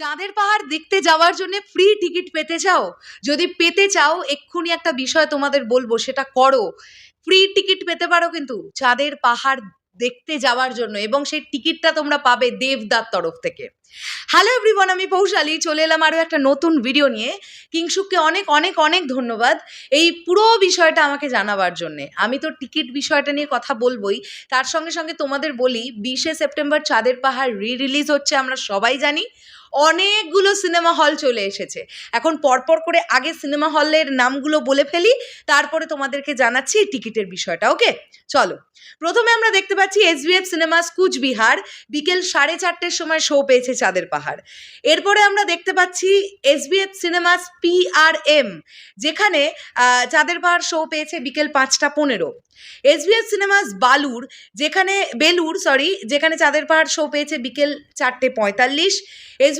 চাঁদের পাহাড় দেখতে যাওয়ার জন্য ফ্রি টিকিট পেতে চাও? যদি পেতে চাও, এক্ষুনি একটা বিষয় তোমাদের বলব, সেটা করো। ফ্রি টিকিট পেতে পারো কিন্তু চাঁদের পাহাড় দেখতে যাওয়ার জন্য এবং সেই টিকিটটা তোমরা পাবে দেবদার তরফ থেকে। হ্যালো এভরিওয়ান আমি পৌশালী। চলে এলাম আরও একটা নতুন ভিডিও নিয়ে। কিংশুককে অনেক অনেক অনেক ধন্যবাদ এই পুরো বিষয়টা আমাকে জানাবার জন্যে। আমি তো টিকিট বিষয়টা নিয়ে কথা বলবোই। তার সঙ্গে সঙ্গে তোমাদের বলি, বিশে সেপ্টেম্বর চাঁদের পাহাড় রি রিলিজ হচ্ছে, আমরা সবাই জানি। অনেকগুলো সিনেমা হল চলে এসেছে। এখন পরপর করে আগে সিনেমা হলের নামগুলো বলে ফেলি, তারপরে তোমাদেরকে জানাচ্ছি টিকিটের বিষয়টা, ওকে? চলো। প্রথমে আমরা দেখতে পাচ্ছি এসবিএফ সিনেমাস কুচবিহার, বিকেল সাড়ে চারটের সময় শো পেয়েছে চাঁদের পাহাড়। এরপরে আমরা দেখতে পাচ্ছি এসবিএফ সিনেমাস পিআরএম যেখানে চাঁদের পাহাড় শো পেয়েছে বিকেল পাঁচটা পনেরো। এসবিএফ সিনেমাস বালুর, যেখানে, বেলুর সরি যেখানে চাঁদের পাহাড় শো পেয়েছে বিকেল চারটে পঁয়তাল্লিশ।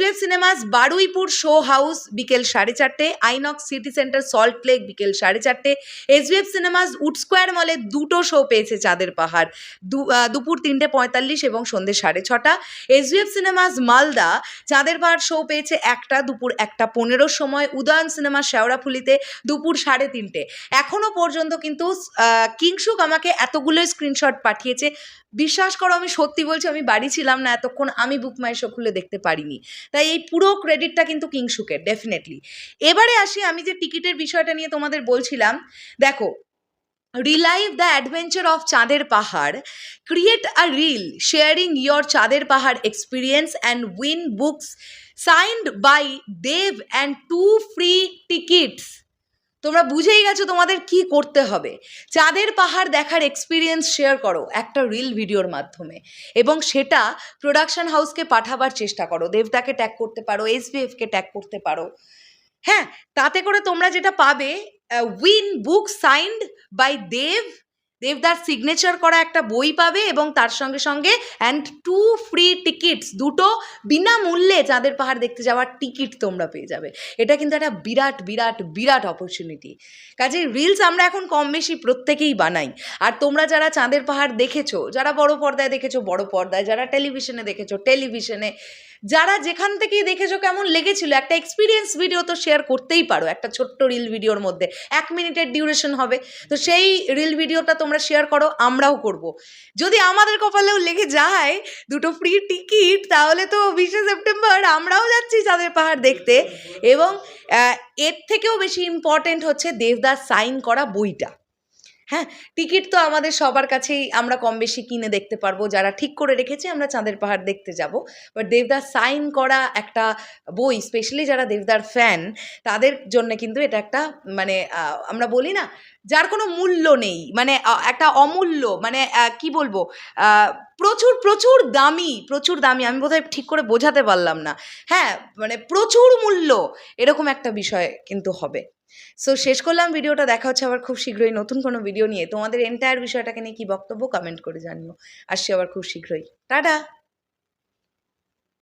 SVF cinemas Baruipur show house বিকেল সাড়ে চারটে INOX City Centre Salt Lake বিকেল সাড়ে চারটে। এসবিএফ সিনেমাস উড স্কোয়ার মলে দুটো শো পেয়েছে চাঁদের পাহাড়। দুপুর তিনটে পঁয়তাল্লিশ এবং সন্ধ্যে সাড়ে ছটা। এসবিএফ সিনেমাস মালদা চাঁদের পাহাড় শো পেয়েছে একটা, দুপুর একটা পনেরোর সময়। উদয়ন সিনেমা শেওড়াফুলিতে দুপুর সাড়ে তিনটে। এখনও পর্যন্ত কিন্তু কিংশুক আমাকে এতগুলো স্ক্রিনশট পাঠিয়েছে। বিশ্বাস করো, আমি সত্যি বলছি, আমি বাড়ি ছিলাম না, এতক্ষণ আমি বুক মাই শো খুলে দেখতে পারিনি। তাই এই পুরো ক্রেডিটটা কিন্তু কিংসুকের ডেফিনেটলি এবারে আসি আমি যে টিকিটের বিষয়টা নিয়ে তোমাদের বলছিলাম, দেখো রিলাইভ the adventure of Chander Pahar create a reel sharing your Chander Pahar experience and win books signed by Dev and two free tickets তোমরা বুঝেই গেছো তোমাদের কি করতে হবে। চাঁদের পাহাড় দেখার এক্সপিরিয়েন্স শেয়ার করো একটা রিল ভিডিওর মাধ্যমে এবং সেটা প্রোডাকশন হাউসকে পাঠাবার চেষ্টা করো। দেবদাকে ট্যাগ করতে পারো এসবিএফকে ট্যাগ করতে পারো। হ্যাঁ তাতে করে তোমরা যেটা পাবে win book signed by Dev দেবদার সিগনেচার করা একটা বই পাবে এবং তার সঙ্গে সঙ্গে অ্যান্ড টু ফ্রি টিকিটস দুটো বিনামূল্যে চাঁদের পাহাড় দেখতে যাওয়ার টিকিট তোমরা পেয়ে যাবে। এটা কিন্তু একটা বিরাট বিরাট বিরাট অপরচুনিটি কাজে রিলস আমরা এখন কম বেশি প্রত্যেকেই বানাই। আর তোমরা যারা চাঁদের পাহাড় দেখেছ, যারা বড় পর্দায় দেখেছ, বড় পর্দায়, যারা টেলিভিশনে দেখেছ টেলিভিশনে যারা যেখান থেকেই দেখেছ কেমন লেগেছিল, একটা এক্সপিরিয়েন্স ভিডিও তো শেয়ার করতেই পারো, একটা ছোট্ট রিল ভিডিওর মধ্যে, এক মিনিটের ডিউরেশন হবে। তো সেই রিল ভিডিওটা তোমরা শেয়ার করো, আমরাও করব। যদি আমাদের কপালেও লেগে যায় দুটো ফ্রি টিকিট তাহলে তো বিশে সেপ্টেম্বর আমরাও যাচ্ছি চাঁদের পাহাড় দেখতে। এবং এর থেকেও বেশি ইম্পর্টেন্ট হচ্ছে দেবদাস সাইন করা বইটা। হ্যাঁ টিকিট তো আমাদের সবার কাছেই আমরা কম বেশি কিনে দেখতে পারব। যারা ঠিক করে রেখেছে, আমরা চাঁদের পাহাড় দেখতে যাব। বাট দেবদার সাইন করা একটা বই স্পেশালি যারা দেবদার ফ্যান তাদের জন্য কিন্তু এটা একটা মানে আমরা বলি না যার কোনো মূল্য নেই মানে একটা অমূল্য মানে কি বলব প্রচুর প্রচুর দামি প্রচুর দামি, আমি বোধহয় ঠিক করে বোঝাতে পারলাম না। হ্যাঁ মানে প্রচুর মূল্য, এরকম একটা বিষয় কিন্তু হবে। সো শেষ করলাম ভিডিওটা, দেখা হচ্ছে আবার খুব শীঘ্রই নতুন কোনো ভিডিও নিয়ে। তোমাদের এন্টায়ার বিষয়টাকে নিয়ে কী বক্তব্য কমেন্ট করে জানিও। আসছি আবার খুব শীঘ্রই। টাটা!